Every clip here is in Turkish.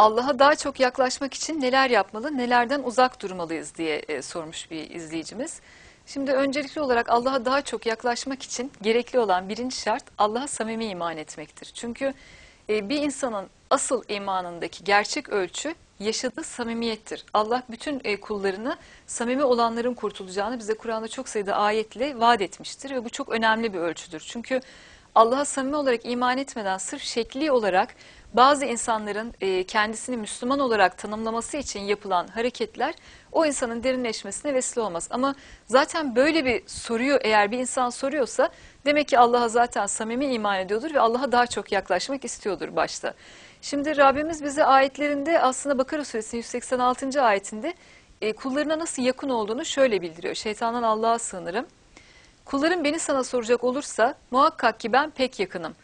Allah'a daha çok yaklaşmak için neler yapmalı, nelerden uzak durmalıyız diye e, sormuş bir izleyicimiz. Şimdi öncelikli olarak Allah'a daha çok yaklaşmak için gerekli olan birinci şart Allah'a samimi iman etmektir. Çünkü e, bir insanın asıl imanındaki gerçek ölçü yaşadığı samimiyettir. Allah bütün e, kullarını samimi olanların kurtulacağını bize Kur'an'da çok sayıda ayetle vaat etmiştir ve bu çok önemli bir ölçüdür. Çünkü Allah'a samimi olarak iman etmeden sırf şekli olarak bazı insanların e, kendisini Müslüman olarak tanımlaması için yapılan hareketler o insanın derinleşmesine vesile olmaz. Ama zaten böyle bir soruyor eğer bir insan soruyorsa demek ki Allah'a zaten samimi iman ediyordur ve Allah'a daha çok yaklaşmak istiyordur başta. Şimdi Rabbimiz bize ayetlerinde aslında Bakara suresinin 186. ayetinde e, kullarına nasıl yakın olduğunu şöyle bildiriyor. Şeytandan Allah'a sığınırım. Kullarım beni sana soracak olursa muhakkak ki ben pek yakınım.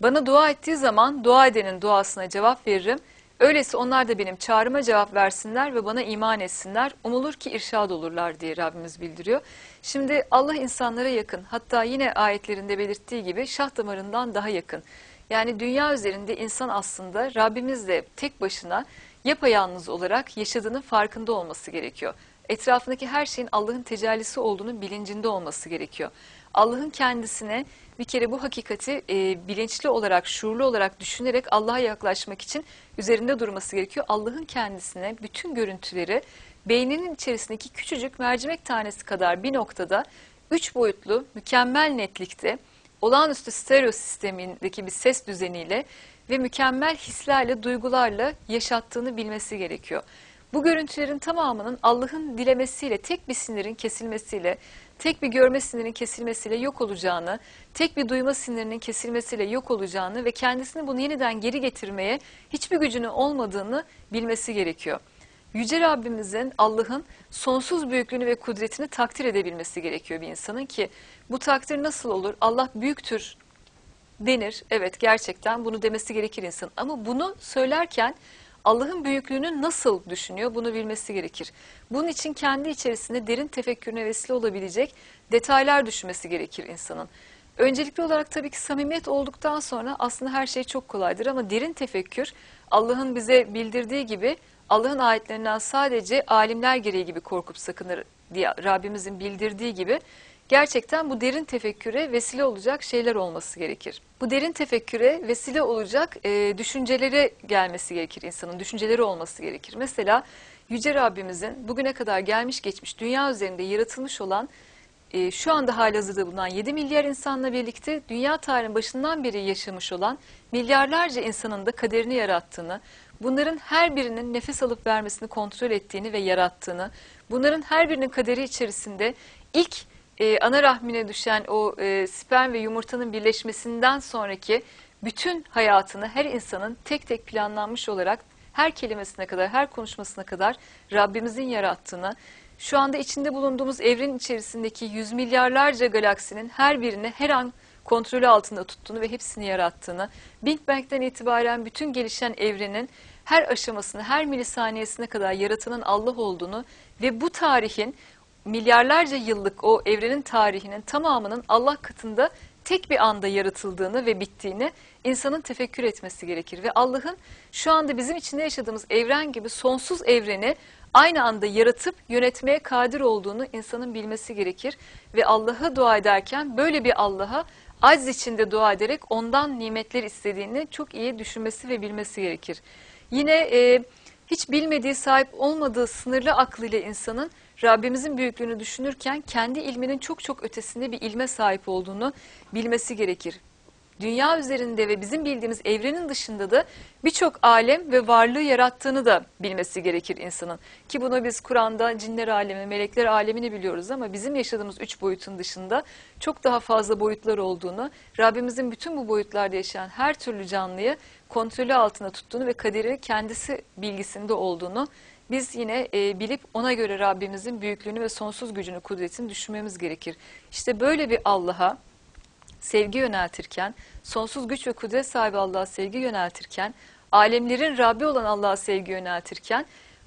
Bana dua ettiği zaman dua edenin duasına cevap veririm. Öyleyse onlar da benim çağrıma cevap versinler ve bana iman etsinler. Umulur ki irşad olurlar diye Rabbimiz bildiriyor. Şimdi Allah insanlara yakın hatta yine ayetlerinde belirttiği gibi şah damarından daha yakın. Yani dünya üzerinde insan aslında Rabbimizle tek başına yapayalnız olarak yaşadığının farkında olması gerekiyor. Etrafındaki her şeyin Allah'ın tecellisi olduğunu bilincinde olması gerekiyor. Allah'ın kendisine bir kere bu hakikati e, bilinçli olarak, şuurlu olarak düşünerek Allah'a yaklaşmak için üzerinde durması gerekiyor. Allah'ın kendisine bütün görüntüleri beyninin içerisindeki küçücük mercimek tanesi kadar bir noktada üç boyutlu mükemmel netlikte olağanüstü stereo sistemindeki bir ses düzeniyle ve mükemmel hislerle, duygularla yaşattığını bilmesi gerekiyor. Bu görüntülerin tamamının Allah'ın dilemesiyle, tek bir sinirin kesilmesiyle, tek bir görme sinirinin kesilmesiyle yok olacağını, tek bir duyma sinirinin kesilmesiyle yok olacağını ve kendisini bunu yeniden geri getirmeye hiçbir gücünün olmadığını bilmesi gerekiyor. Yüce Rabbimizin, Allah'ın sonsuz büyüklüğünü ve kudretini takdir edebilmesi gerekiyor bir insanın ki bu takdir nasıl olur? Allah büyüktür denir. Evet gerçekten bunu demesi gerekir insan. Ama bunu söylerken Allah'ın büyüklüğünü nasıl düşünüyor bunu bilmesi gerekir. Bunun için kendi içerisinde derin tefekkürüne vesile olabilecek detaylar düşünmesi gerekir insanın. Öncelikli olarak tabii ki samimiyet olduktan sonra aslında her şey çok kolaydır ama derin tefekkür Allah'ın bize bildirdiği gibi Allah'ın ayetlerinden sadece alimler gereği gibi korkup sakınır diye Rabbimizin bildirdiği gibi gerçekten bu derin tefekküre vesile olacak şeyler olması gerekir. Bu derin tefekküre vesile olacak e, düşüncelere gelmesi gerekir insanın, düşünceleri olması gerekir. Mesela Yüce Rabbimizin bugüne kadar gelmiş geçmiş dünya üzerinde yaratılmış olan e, şu anda halihazırda bulunan 7 milyar insanla birlikte dünya tarihinin başından beri yaşamış olan milyarlarca insanın da kaderini yarattığını, bunların her birinin nefes alıp vermesini kontrol ettiğini ve yarattığını, bunların her birinin kaderi içerisinde ilk e, ana rahmine düşen o e, sperm ve yumurtanın birleşmesinden sonraki bütün hayatını her insanın tek tek planlanmış olarak her kelimesine kadar, her konuşmasına kadar Rabbimizin yarattığını, şu anda içinde bulunduğumuz evrenin içerisindeki yüz milyarlarca galaksinin her birini her an kontrolü altında tuttuğunu ve hepsini yarattığını, Big Bang'den itibaren bütün gelişen evrenin her aşamasını, her milisaniyesine kadar yaratanın Allah olduğunu ve bu tarihin milyarlarca yıllık o evrenin tarihinin tamamının Allah katında tek bir anda yaratıldığını ve bittiğini insanın tefekkür etmesi gerekir. Ve Allah'ın şu anda bizim içinde yaşadığımız evren gibi sonsuz evreni aynı anda yaratıp yönetmeye kadir olduğunu insanın bilmesi gerekir. Ve Allah'a dua ederken böyle bir Allah'a aciz içinde dua ederek ondan nimetler istediğini çok iyi düşünmesi ve bilmesi gerekir. Yine e, hiç bilmediği, sahip olmadığı sınırlı aklıyla insanın Rabbimizin büyüklüğünü düşünürken kendi ilminin çok çok ötesinde bir ilme sahip olduğunu bilmesi gerekir. Dünya üzerinde ve bizim bildiğimiz evrenin dışında da birçok alem ve varlığı yarattığını da bilmesi gerekir insanın. Ki bunu biz Kur'an'da cinler alemi, melekler alemini biliyoruz ama bizim yaşadığımız üç boyutun dışında çok daha fazla boyutlar olduğunu, Rabbimizin bütün bu boyutlarda yaşayan her türlü canlıyı kontrolü altında tuttuğunu ve kaderi kendisi bilgisinde olduğunu biz yine e, bilip ona göre Rabbimizin büyüklüğünü ve sonsuz gücünü, kudretini düşünmemiz gerekir. İşte böyle bir Allah'a sevgi yöneltirken, sonsuz güç ve kudret sahibi Allah'a sevgi yöneltirken, alemlerin Rabbi olan Allah'a sevgi yöneltirken,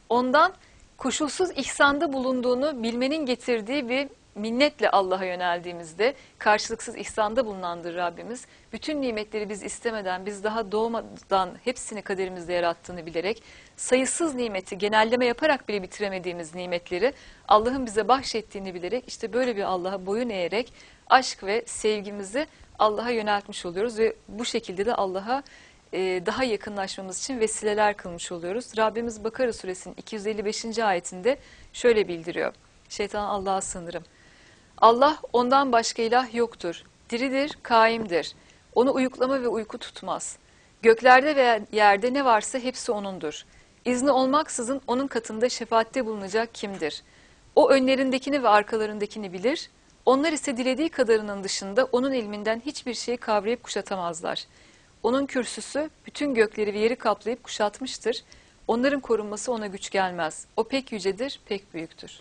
ondan koşulsuz ihsanda bulunduğunu bilmenin getirdiği bir minnetle Allah'a yöneldiğimizde karşılıksız ihsanda bulunandır Rabbimiz. Bütün nimetleri biz istemeden, biz daha doğmadan hepsini kaderimizde yarattığını bilerek, sayısız nimeti genelleme yaparak bile bitiremediğimiz nimetleri Allah'ın bize bahşettiğini bilerek, işte böyle bir Allah'a boyun eğerek aşk ve sevgimizi Allah'a yöneltmiş oluyoruz ve bu şekilde de Allah'a e, daha yakınlaşmamız için vesileler kılmış oluyoruz. Rabbimiz Bakara suresinin 255. ayetinde şöyle bildiriyor. Şeytan Allah'a sığınırım. Allah ondan başka ilah yoktur. Diridir, kaimdir. Onu uyuklama ve uyku tutmaz. Göklerde ve yerde ne varsa hepsi O'nundur. İzni olmaksızın O'nun katında şefaatte bulunacak kimdir? O önlerindekini ve arkalarındakini bilir. Onlar ise dilediği kadarının dışında O'nun ilminden hiçbir şeyi kavrayıp kuşatamazlar. Onun kürsüsü bütün gökleri ve yeri kaplayıp kuşatmıştır. Onların korunması ona güç gelmez. O pek yücedir, pek büyüktür.